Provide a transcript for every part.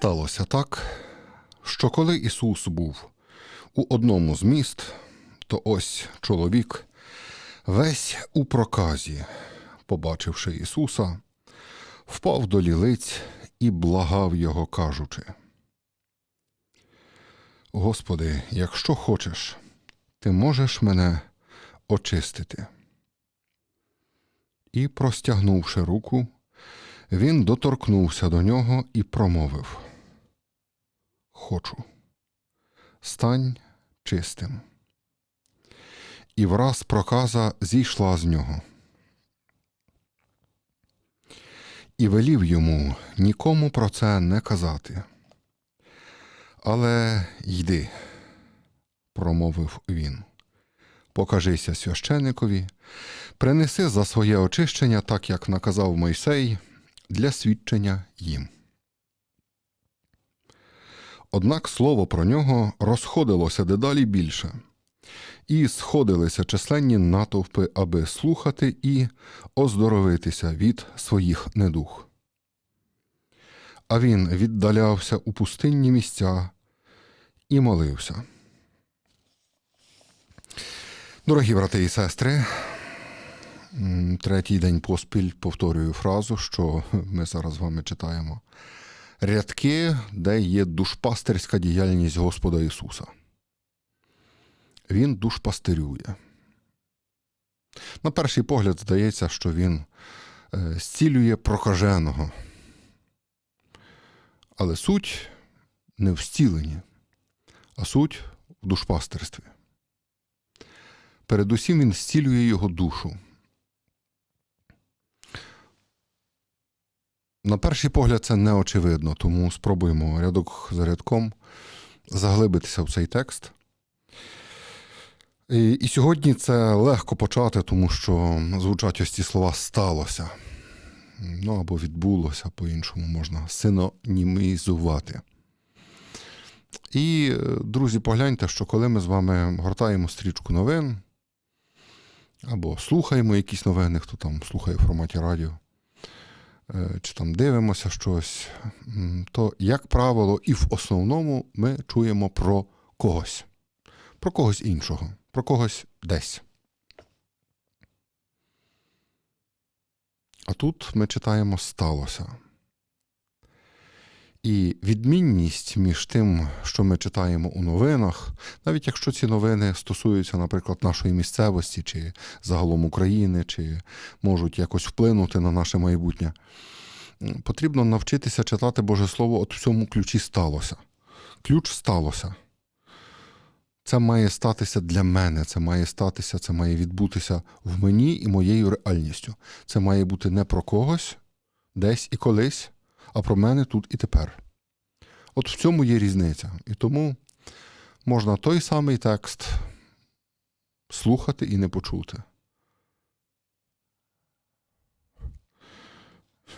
Сталося так, що коли Ісус був у одному з міст, то ось чоловік, весь у проказі, побачивши Ісуса, впав до лілиць і благав його, кажучи: Господи, якщо хочеш, ти можеш мене очистити. І, простягнувши руку, він доторкнувся до нього і промовив: Хочу, стань чистим. І враз проказа зійшла з нього. І велів йому нікому про це не казати. Але йди, промовив він. Покажися священикові, принеси за своє очищення, так як наказав Мойсей, для свідчення їм. Однак слово про нього розходилося дедалі більше, і сходилися численні натовпи, аби слухати і оздоровитися від своїх недух. А він віддалявся у пустинні місця і молився. Дорогі брати і сестри, третій день поспіль повторюю фразу, що ми зараз з вами читаємо. Рядки, де є душпастерська діяльність Господа Ісуса. Він душпастерює. На перший погляд здається, що він е, зцілює прокаженого. Але суть не в зціленні, а суть в душпастерстві. Передусім він зцілює його душу. На перший погляд, це не очевидно, тому спробуємо рядок за рядком заглибитися в цей текст. І, і сьогодні це легко почати, тому що звучать ось ці слова сталося. Ну або відбулося, по-іншому можна синонімізувати. І, друзі, погляньте, що коли ми з вами гортаємо стрічку новин, або слухаємо якісь новини, хто там слухає в форматі радіо, чи там дивимося щось, то, як правило, і в основному ми чуємо про когось, про когось іншого, про когось десь. А тут ми читаємо сталося. І відмінність між тим, що ми читаємо у новинах, навіть якщо ці новини стосуються, наприклад, нашої місцевості чи загалом України, чи можуть якось вплинути на наше майбутнє, потрібно навчитися читати Боже Слово от в цьому ключі сталося. Ключ сталося. Це має статися для мене, це має статися, це має відбутися в мені і моєю реальністю. Це має бути не про когось, десь і колись, а про мене тут і тепер. От в цьому є різниця. І тому можна той самий текст слухати і не почути.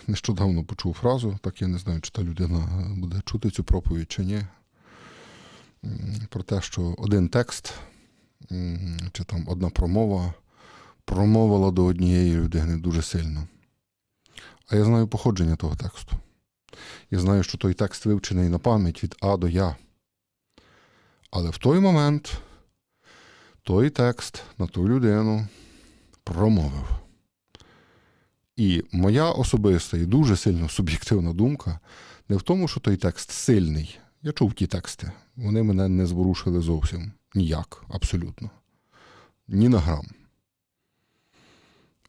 Нещодавно почув фразу, так я не знаю, чи та людина буде чути цю проповідь чи ні. Про те, що один текст чи там одна промова промовила до однієї людини дуже сильно. А я знаю походження того тексту. Я знаю, що той текст вивчений на пам'ять від А до Я. Але в той момент той текст на ту людину промовив. І моя особиста і дуже сильно суб'єктивна думка не в тому, що той текст сильний. Я чув ті тексти. Вони мене не зворушили зовсім ніяк, абсолютно. Ні на грам.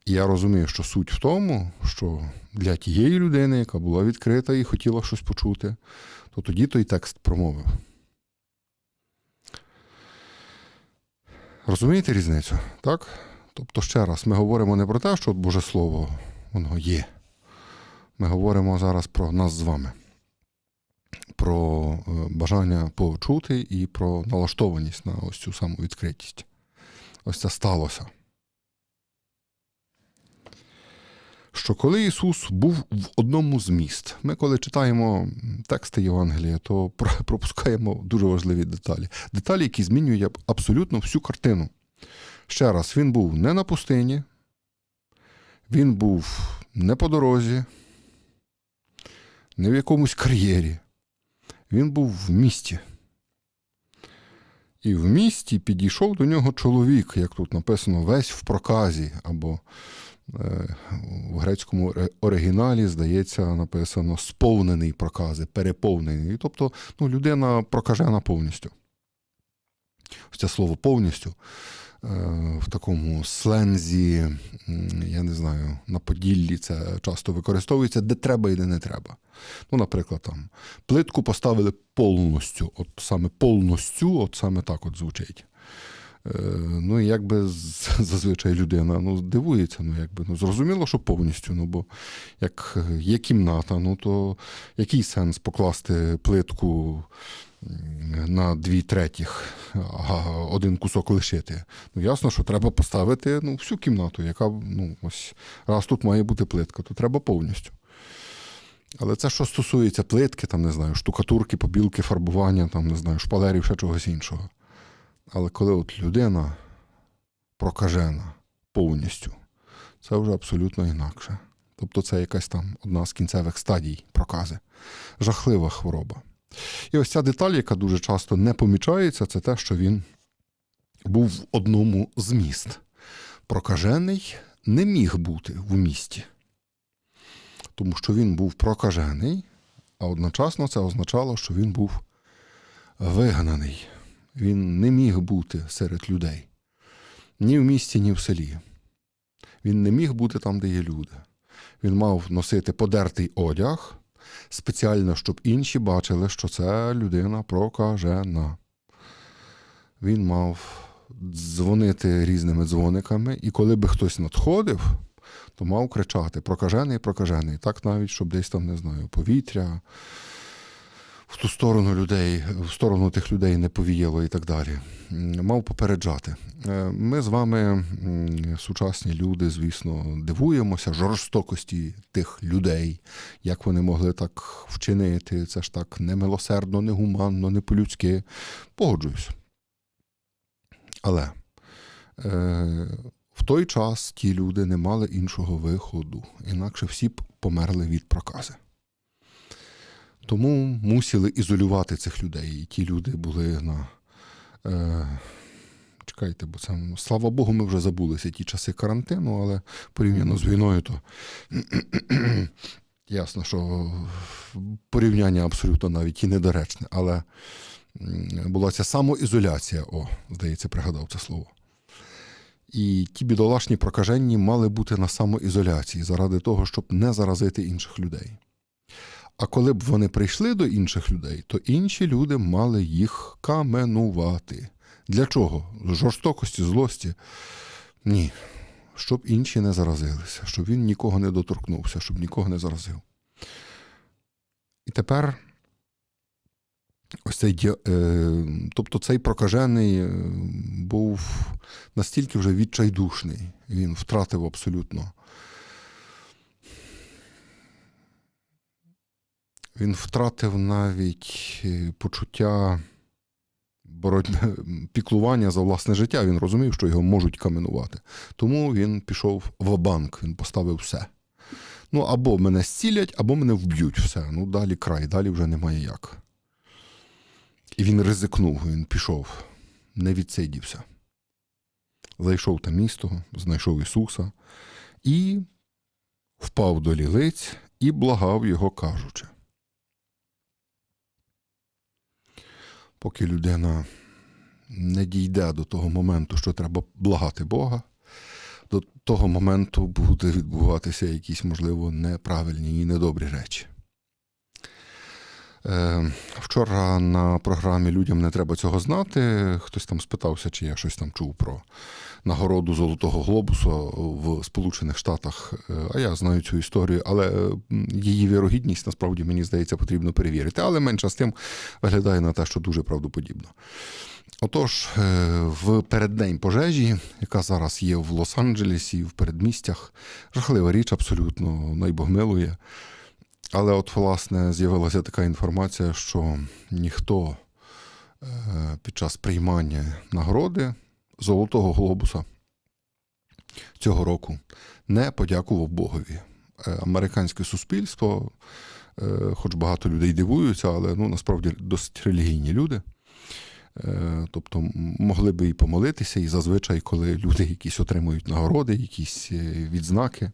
І я розумію, що суть в тому, що для тієї людини, яка була відкрита і хотіла щось почути, то тоді той текст промовив. Розумієте різницю? Так? Тобто, ще раз, ми говоримо не про те, що Боже Слово воно є. Ми говоримо зараз про нас з вами, про е, бажання почути і про налаштованість на ось цю саму відкритість. Ось це сталося. Що коли Ісус був в одному з міст, ми коли читаємо тексти Євангелія, то пропускаємо дуже важливі деталі. Деталі, які змінюють абсолютно всю картину. Ще раз, він був не на пустині, він був не по дорозі, не в якомусь кар'єрі. Він був в місті. І в місті підійшов до нього чоловік, як тут написано, весь в проказі, або в грецькому оригіналі, здається, написано сповнений прокази, переповнений. Тобто ну, людина прокажена повністю. Ось це слово повністю е, в такому слензі, я не знаю, на Поділлі це часто використовується, де треба і де не треба. Ну, наприклад, там плитку поставили повністю, от саме повністю, от саме так от звучить. Е, ну, якби зазвичай людина ну, дивується, ну, якби, ну, зрозуміло, що повністю, ну, бо як є кімната, ну, то який сенс покласти плитку на дві третіх, а один кусок лишити? Ну, ясно, що треба поставити ну, всю кімнату, яка, ну, ось, раз тут має бути плитка, то треба повністю. Але це що стосується плитки, там, не знаю, штукатурки, побілки, фарбування, там, не знаю, шпалерів, ще чогось іншого. Але коли от людина прокажена повністю, це вже абсолютно інакше. Тобто це якась там одна з кінцевих стадій прокази. Жахлива хвороба. І ось ця деталь, яка дуже часто не помічається, це те, що він був в одному з міст. Прокажений не міг бути в місті тому що він був прокажений, а одночасно це означало, що він був вигнаний. Він не міг бути серед людей ні в місті, ні в селі. Він не міг бути там, де є люди. Він мав носити подертий одяг спеціально, щоб інші бачили, що це людина прокажена. Він мав дзвонити різними дзвониками, і коли би хтось надходив, то мав кричати прокажений, прокажений. Так навіть, щоб десь там, не знаю, повітря в ту сторону людей, в сторону тих людей не повіяло і так далі. Мав попереджати. Е, Ми з вами, сучасні люди, звісно, дивуємося жорстокості тих людей, як вони могли так вчинити. Це ж так немилосердно, негуманно, не по-людськи. Погоджуюсь. Але е, в той час ті люди не мали іншого виходу, інакше всі б померли від прокази. Тому мусили ізолювати цих людей. І ті люди були на. Е, чекайте, бо це, слава Богу, ми вже забулися ті часи карантину, але порівняно з війною, то ясно, що порівняння абсолютно навіть і недоречне. Але була ця самоізоляція, о, здається, пригадав це слово. І ті бідолашні прокаженні мали бути на самоізоляції заради того, щоб не заразити інших людей. А коли б вони прийшли до інших людей, то інші люди мали їх каменувати. Для чого? Жорстокості, злості? Ні. Щоб інші не заразилися, щоб він нікого не доторкнувся, щоб нікого не заразив. І тепер ось цей, е, тобто цей прокажений е, був настільки вже відчайдушний, він втратив абсолютно. Він втратив навіть е, почуття боротьби, піклування за власне життя. Він розумів, що його можуть каменувати. Тому він пішов в банк, він поставив все. Ну, або мене зцілять, або мене вб'ють все. Ну, далі край, далі вже немає як. І він ризикнув, він пішов, не відсидівся. Зайшов та місто, знайшов Ісуса і впав до лілиць і благав його, кажучи. Поки людина не дійде до того моменту, що треба благати Бога, до того моменту буде відбуватися якісь, можливо, неправильні і недобрі речі. Е, вчора на програмі Людям не треба цього знати. Хтось там спитався, чи я щось там чув про нагороду Золотого Глобусу в Сполучених Штатах. Е, А я знаю цю історію, але е, її вірогідність насправді мені здається потрібно перевірити. Але менше з тим виглядає на те, що дуже правдоподібно. Отож, е, в переддень пожежі, яка зараз є в Лос-Анджелесі, в передмістях, жахлива річ абсолютно найбогмилує. Але от, власне, з'явилася така інформація, що ніхто е, під час приймання нагороди Золотого Глобуса цього року не подякував Богові. Е, Американське суспільство Е, Хоч багато людей дивуються, але ну, насправді досить релігійні люди. Е, Тобто могли би і помолитися, і зазвичай, коли люди якісь отримують нагороди, якісь відзнаки,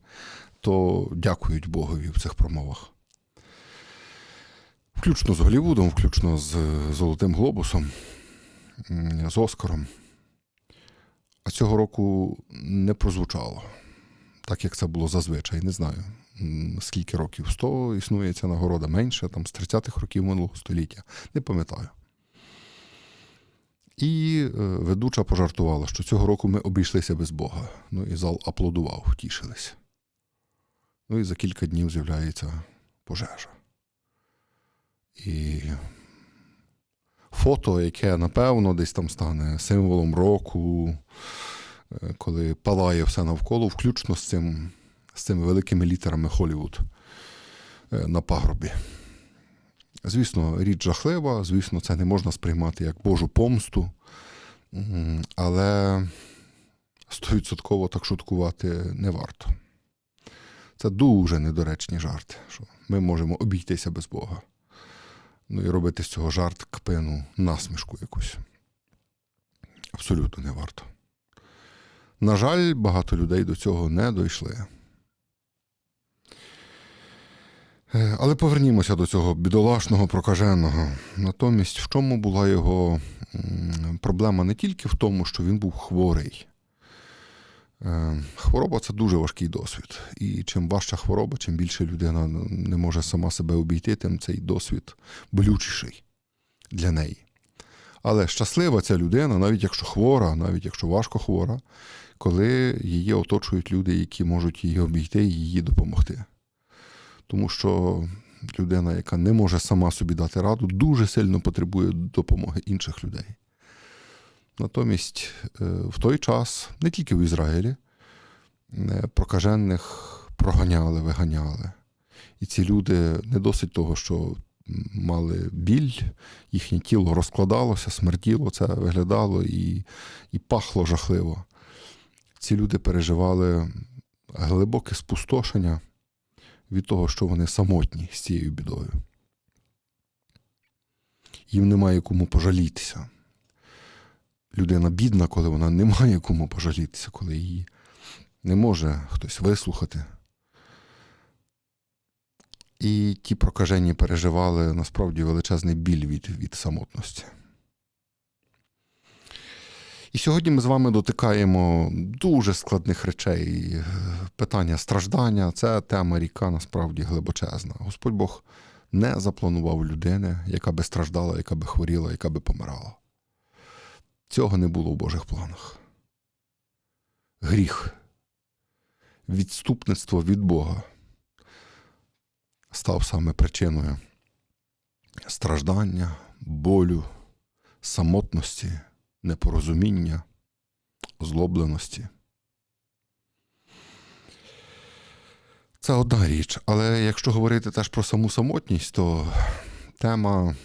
то дякують Богові в цих промовах. Включно з Голлівудом, включно з Золотим Глобусом, з Оскаром. Цього року не прозвучало, так як це було зазвичай. Не знаю, скільки років 100 існує ця нагорода менше, там з 30-х років минулого століття. Не пам'ятаю. І е, ведуча пожартувала, що цього року ми обійшлися без Бога. Ну і зал аплодував, тішились. Ну і за кілька днів з'являється пожежа. І фото, яке, напевно, десь там стане символом року, е, коли палає все навколо, включно з цим, з цими великими літерами Холлівуд е, на пагорбі. Звісно, річ жахлива, звісно, це не можна сприймати як Божу помсту, але стовідсотково так шуткувати не варто. Це дуже недоречні жарти, що ми можемо обійтися без Бога. Ну і робити з цього жарт кпину, насмішку якусь. Абсолютно не варто. На жаль, багато людей до цього не дійшли. Е, Але повернімося до цього бідолашного прокаженого. Натомість, в чому була його проблема не тільки в тому, що він був хворий. Е, Хвороба це дуже важкий досвід. І чим важча хвороба, чим більше людина не може сама себе обійти, тим цей досвід болючіший для неї. Але щаслива ця людина, навіть якщо хвора, навіть якщо важко хвора, коли її оточують люди, які можуть її обійти і їй допомогти. Тому що людина, яка не може сама собі дати раду, дуже сильно потребує допомоги інших людей. Натомість е, в той час, не тільки в Ізраїлі, е, прокажених проганяли, виганяли. І ці люди не досить того, що мали біль, їхнє тіло розкладалося, смерділо, це виглядало і, і пахло жахливо. Ці люди переживали глибоке спустошення від того, що вони самотні з цією бідою. Їм немає кому пожалітися. Людина бідна, коли вона не має кому пожалітися, коли її не може хтось вислухати. І ті прокажені переживали насправді величезний біль від, від самотності. І сьогодні ми з вами дотикаємо дуже складних речей. Питання страждання це тема ріка насправді глибочезна. Господь Бог не запланував людини, яка би страждала, яка би хворіла, яка би помирала. Цього не було в Божих планах. Гріх, відступництво від Бога став саме причиною страждання, болю, самотності, непорозуміння, озлобленості. Це одна річ, але якщо говорити теж про саму самотність, то тема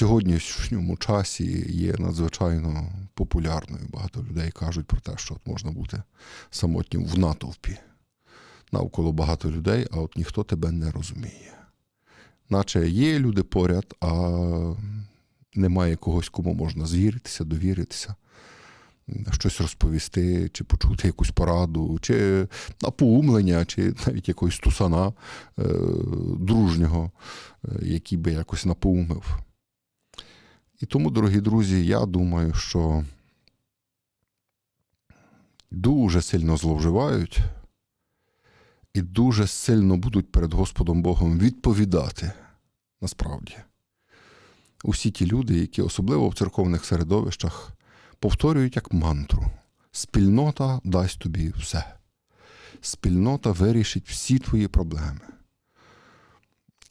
сьогоднішньому часі є надзвичайно популярною. Багато людей кажуть про те, що от можна бути самотнім в натовпі. Навколо багато людей, а от ніхто тебе не розуміє. Наче є люди поряд, а немає когось, кому можна звіритися, довіритися, щось розповісти, чи почути якусь пораду, чи напоумлення, чи навіть якогось тусана е, дружнього, е, який би якось напоумив. І тому, дорогі друзі, я думаю, що дуже сильно зловживають і дуже сильно будуть перед Господом Богом відповідати насправді. Усі ті люди, які особливо в церковних середовищах повторюють як мантру: спільнота дасть тобі все. Спільнота вирішить всі твої проблеми.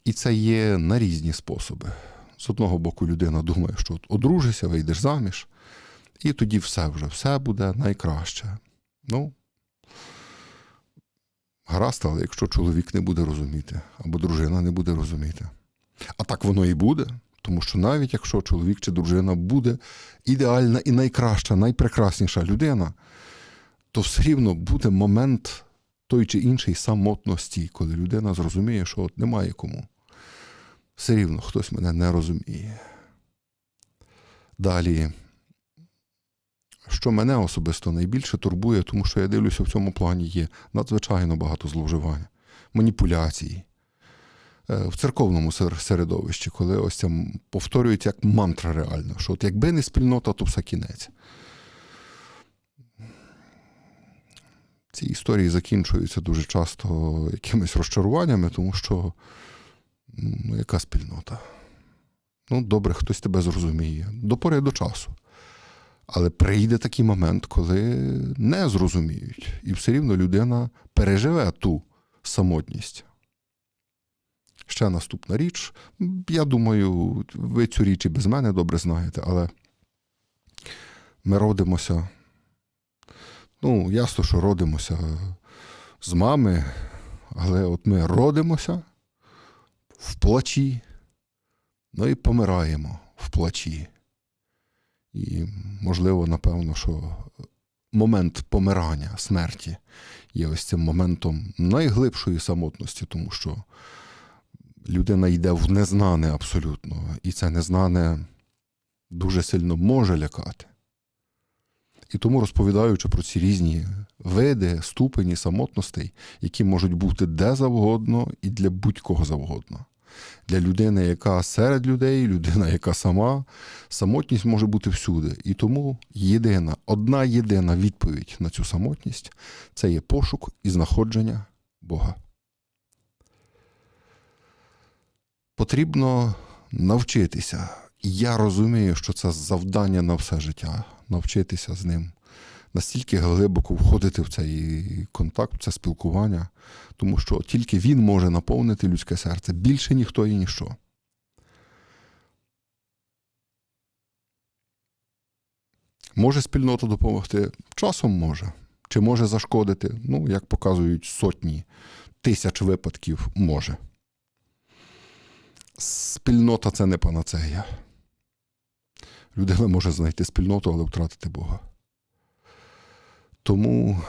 І це є на різні способи. З одного боку, людина думає, що от одружишся, вийдеш заміж, і тоді все вже, все буде найкраще. Ну, гаразд, але якщо чоловік не буде розуміти, або дружина не буде розуміти. А так воно і буде. Тому що навіть якщо чоловік чи дружина буде ідеальна і найкраща, найпрекрасніша людина, то все рівно буде момент той чи інший самотності, коли людина зрозуміє, що от немає кому. Все рівно хтось мене не розуміє. Далі, що мене особисто найбільше турбує, тому що я дивлюся, в цьому плані є надзвичайно багато зловживань, маніпуляцій. Е, В церковному середовищі, коли ось це повторюють як мантра реально, що от якби не спільнота, то все кінець. Ці історії закінчуються дуже часто якимись розчаруваннями, тому що ну, яка спільнота? Ну, добре, хтось тебе зрозуміє. До пори до часу. Але прийде такий момент, коли не зрозуміють. І все рівно людина переживе ту самотність. Ще наступна річ. Я думаю, ви цю річ і без мене добре знаєте, але ми родимося. Ну, ясно, що родимося з мами, але от ми родимося в плачі, ну і помираємо в плачі. І, можливо, напевно, що момент помирання, смерті є ось цим моментом найглибшої самотності, тому що людина йде в незнане абсолютно, і це незнане дуже сильно може лякати. І тому, розповідаючи про ці різні види, ступені самотностей, які можуть бути де завгодно і для будь-кого завгодно. Для людини, яка серед людей, людина, яка сама, самотність може бути всюди. І тому єдина, одна єдина відповідь на цю самотність це є пошук і знаходження Бога. Потрібно навчитися. Я розумію, що це завдання на все життя навчитися з ним настільки глибоко входити в цей контакт, в це спілкування, тому що тільки він може наповнити людське серце більше ніхто і ніщо. Може спільнота допомогти? Часом може. Чи може зашкодити? Ну, як показують сотні тисяч випадків, може. Спільнота це не панацея. Людина може знайти спільноту, але втратити Бога. Тому,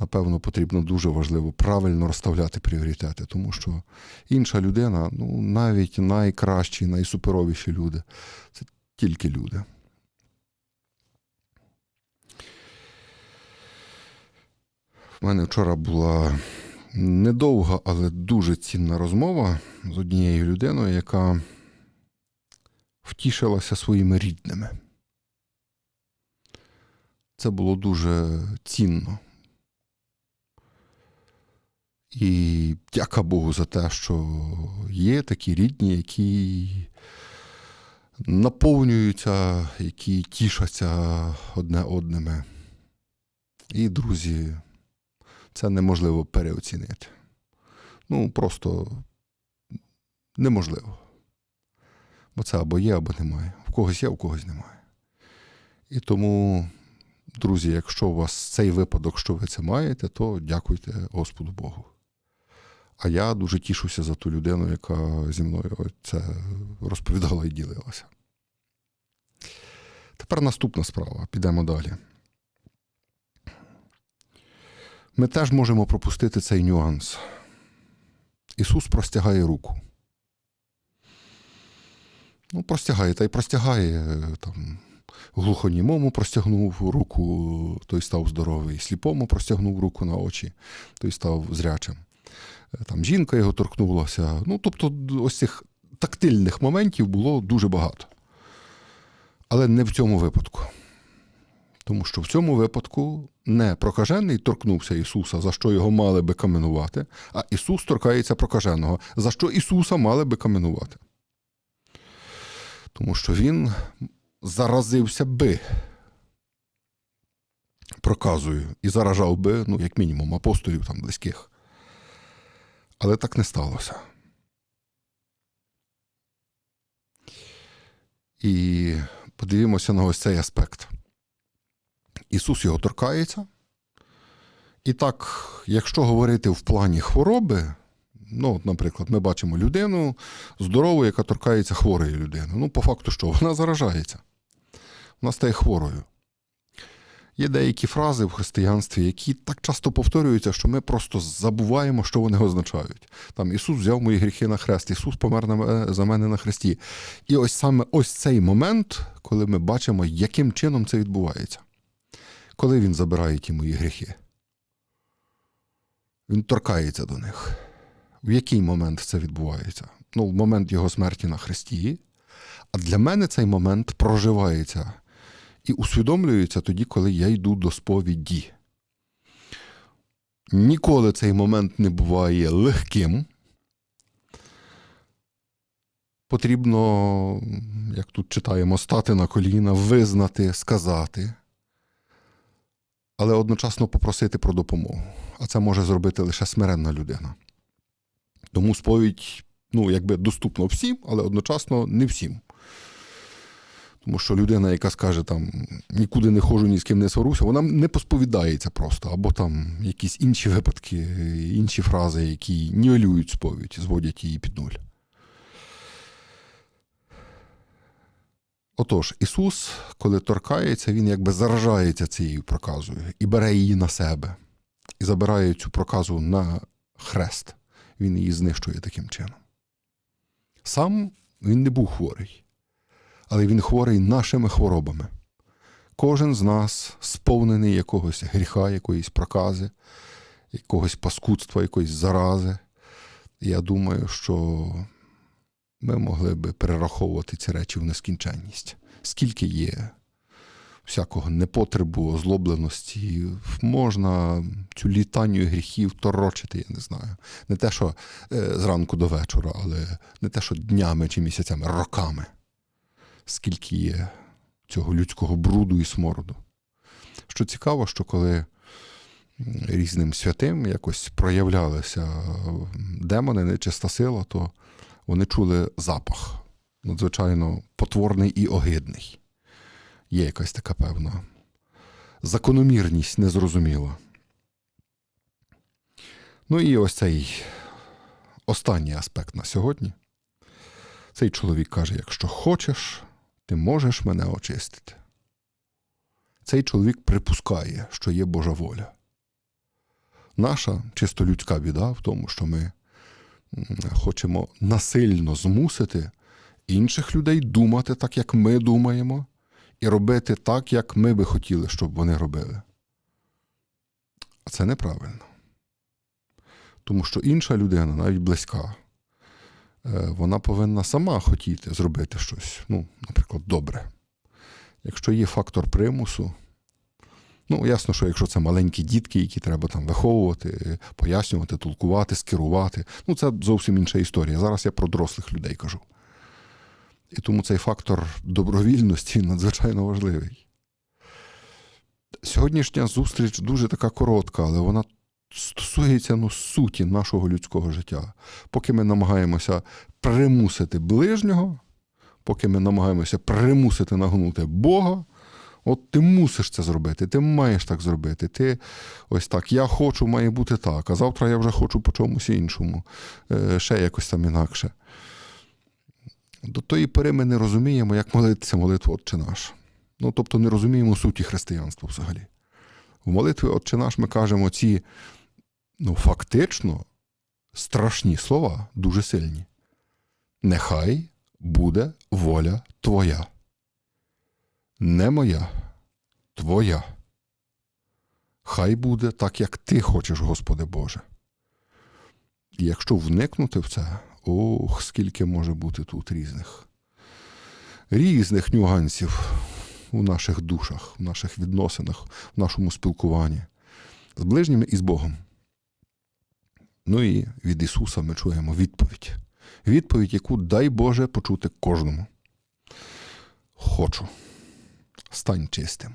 напевно, потрібно дуже важливо правильно розставляти пріоритети, тому що інша людина, ну, навіть найкращі, найсуперовіші люди це тільки люди. У мене вчора була недовга, але дуже цінна розмова з однією людиною, яка втішилася своїми рідними. Це було дуже цінно. І дяка Богу за те, що є такі рідні, які наповнюються, які тішаться одне одними. І, друзі, це неможливо переоцінити. Ну, просто неможливо. Бо це або є, або немає. В когось є, в когось немає. І тому, друзі, якщо у вас цей випадок, що ви це маєте, то дякуйте Господу Богу. А я дуже тішуся за ту людину, яка зі мною це розповідала і ділилася. Тепер наступна справа. Підемо далі. Ми теж можемо пропустити цей нюанс. Ісус простягає руку. Ну, простягає, та й простягає там. Глухонімому простягнув руку, той став здоровий, сліпому простягнув руку на очі, той став зрячим. Там жінка його торкнулася. Ну, тобто, ось цих тактильних моментів було дуже багато. Але не в цьому випадку. Тому що в цьому випадку не прокажений торкнувся Ісуса, за що його мали би каменувати, а Ісус торкається прокаженого, за що Ісуса мали би каменувати. Тому що Він заразився би проказую і заражав би, ну, як мінімум, апостолів там близьких. Але так не сталося. І подивімося на ось цей аспект. Ісус його торкається. І так, якщо говорити в плані хвороби, ну, от, наприклад, ми бачимо людину здорову, яка торкається хворої людини. Ну, по факту, що вона заражається, вона стає хворою. Є деякі фрази в християнстві, які так часто повторюються, що ми просто забуваємо, що вони означають. Там Ісус взяв мої гріхи на хрест, Ісус помер на мене- за мене на хресті. І ось саме ось цей момент, коли ми бачимо, яким чином це відбувається. Коли Він забирає ті мої гріхи. Він торкається до них. В який момент це відбувається? Ну, в момент його смерті на хресті. А для мене цей момент проживається і усвідомлюється тоді, коли я йду до сповіді. Ніколи цей момент не буває легким. Потрібно, як тут читаємо, стати на коліна, визнати, сказати, але одночасно попросити про допомогу. А це може зробити лише смиренна людина. Тому сповідь, ну, якби доступна всім, але одночасно не всім. Тому що людина, яка скаже, там нікуди не ходжу, ні з ким не сваруся, вона не посповідається просто, або там якісь інші випадки, інші фрази, які нівелюють сповідь, зводять її під нуль. Отож, Ісус, коли торкається, Він якби заражається цією проказою і бере її на себе, і забирає цю проказу на хрест. Він її знищує таким чином. Сам він не був хворий але він хворий нашими хворобами. Кожен з нас сповнений якогось гріха, якоїсь прокази, якогось паскудства, якоїсь зарази. Я думаю, що ми могли би перераховувати ці речі в нескінченність. Скільки є всякого непотребу, озлобленості, можна цю літанню гріхів торочити, я не знаю. Не те, що е, зранку до вечора, але не те, що днями чи місяцями, роками скільки є цього людського бруду і смороду. Що цікаво, що коли різним святим якось проявлялися демони, нечиста сила, то вони чули запах, надзвичайно потворний і огидний. Є якась така певна закономірність незрозуміла. Ну і ось цей останній аспект на сьогодні. Цей чоловік каже: якщо хочеш, ти можеш мене очистити. Цей чоловік припускає, що є Божа воля. Наша чисто людська біда в тому, що ми хочемо насильно змусити інших людей думати так, як ми думаємо, і робити так, як ми би хотіли, щоб вони робили. А це неправильно. Тому що інша людина, навіть близька, вона повинна сама хотіти зробити щось, ну, наприклад, добре. Якщо є фактор примусу, ну, ясно, що якщо це маленькі дітки, які треба там виховувати, пояснювати, толкувати, скерувати, ну, це зовсім інша історія. Зараз я про дорослих людей кажу. І тому цей фактор добровільності надзвичайно важливий. Сьогоднішня зустріч дуже така коротка, але вона стосується ну, суті нашого людського життя. Поки ми намагаємося примусити ближнього, поки ми намагаємося примусити нагнути Бога, от ти мусиш це зробити, ти маєш так зробити. Ти ось так, я хочу, має бути так, а завтра я вже хочу по чомусь іншому, ще якось там інакше. До тої пори ми не розуміємо, як молитися молитву Отче наш. Ну, тобто не розуміємо суті християнства взагалі. В молитві Отче наш ми кажемо ці ну, фактично страшні слова дуже сильні. Нехай буде воля Твоя. Не моя, Твоя. Хай буде так, як ти хочеш, Господи Боже. І якщо вникнути в це, ох, скільки може бути тут різних, різних нюансів у наших душах, в наших відносинах, в нашому спілкуванні з ближніми і з Богом. Ну і від Ісуса ми чуємо відповідь. Відповідь, яку дай Боже почути кожному. Хочу. Стань чистим.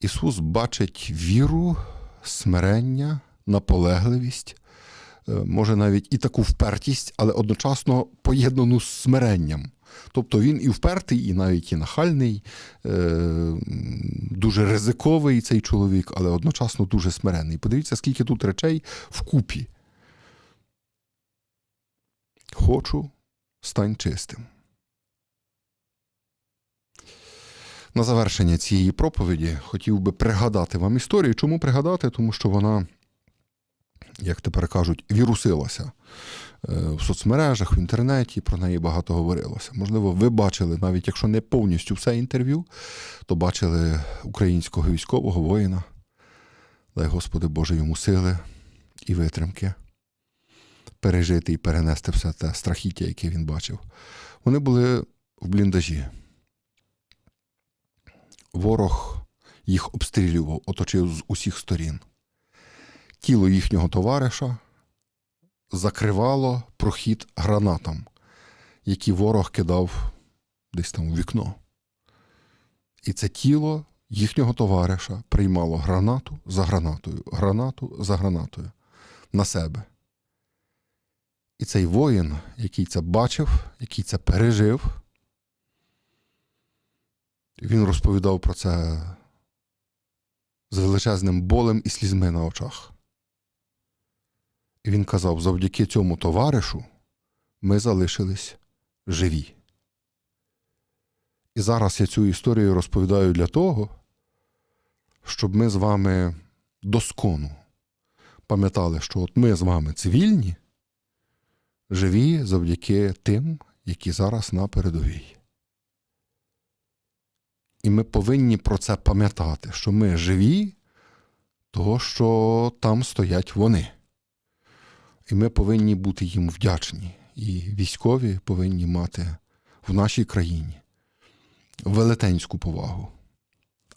Ісус бачить віру, смирення, наполегливість, може навіть і таку впертість, але одночасно поєднану з смиренням. Тобто він і впертий, і навіть і нахальний, дуже ризиковий цей чоловік, але одночасно дуже смиренний. Подивіться, скільки тут речей вкупі. Хочу, стань чистим. На завершення цієї проповіді хотів би пригадати вам історію. Чому пригадати? Тому що вона, як тепер кажуть, вірусилася е, в соцмережах, в інтернеті, про неї багато говорилося. Можливо, ви бачили, навіть якщо не повністю все інтерв'ю, то бачили українського військового воїна. Дай Господи Боже йому сили і витримки пережити і перенести все те страхіття, яке він бачив. Вони були в бліндажі. Ворог їх обстрілював, оточив з усіх сторін. Тіло їхнього товариша закривало прохід гранатам, які ворог кидав десь там у вікно. І це тіло їхнього товариша приймало гранату за гранатою, гранату за гранатою на себе. І цей воїн, який це бачив, який це пережив, він розповідав про це з величезним болем і слізьми на очах. Він казав: завдяки цьому товаришу ми залишились живі. І зараз я цю історію розповідаю для того, щоб ми з вами доскону пам'ятали, що от ми з вами цивільні, живі завдяки тим, які зараз на передовій. І ми повинні про це пам'ятати, що ми живі, того, що там стоять вони. І ми повинні бути їм вдячні. І військові повинні мати в нашій країні велетенську повагу.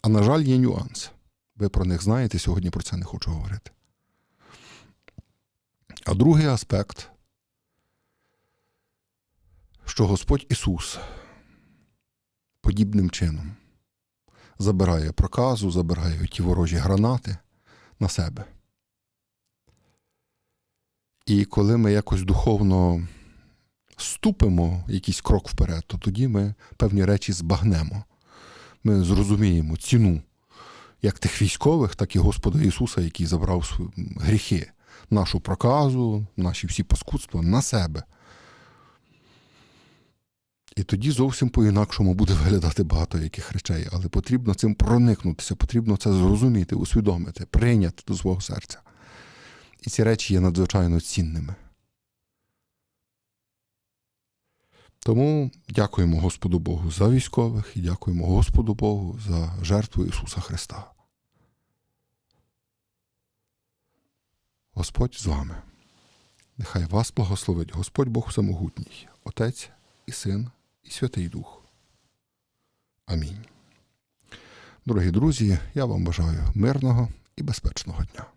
А на жаль, є нюанс. Ви про них знаєте, сьогодні про це не хочу говорити. А другий аспект, що Господь Ісус подібним чином забирає проказу, забирає ті ворожі гранати на себе. І коли ми якось духовно ступимо якийсь крок вперед, то тоді ми певні речі збагнемо. Ми зрозуміємо ціну як тих військових, так і Господа Ісуса, який забрав гріхи, нашу проказу, наші всі паскудства на себе. І тоді зовсім по-інакшому буде виглядати багато яких речей, але потрібно цим проникнутися, потрібно це зрозуміти, усвідомити, прийняти до свого серця. І ці речі є надзвичайно цінними. Тому дякуємо Господу Богу за військових і дякуємо Господу Богу за жертву Ісуса Христа. Господь з вами. Нехай вас благословить Господь Бог Всемогутній, Отець і Син, і Святий Дух. Амінь. Дорогі друзі, я вам бажаю мирного і безпечного дня.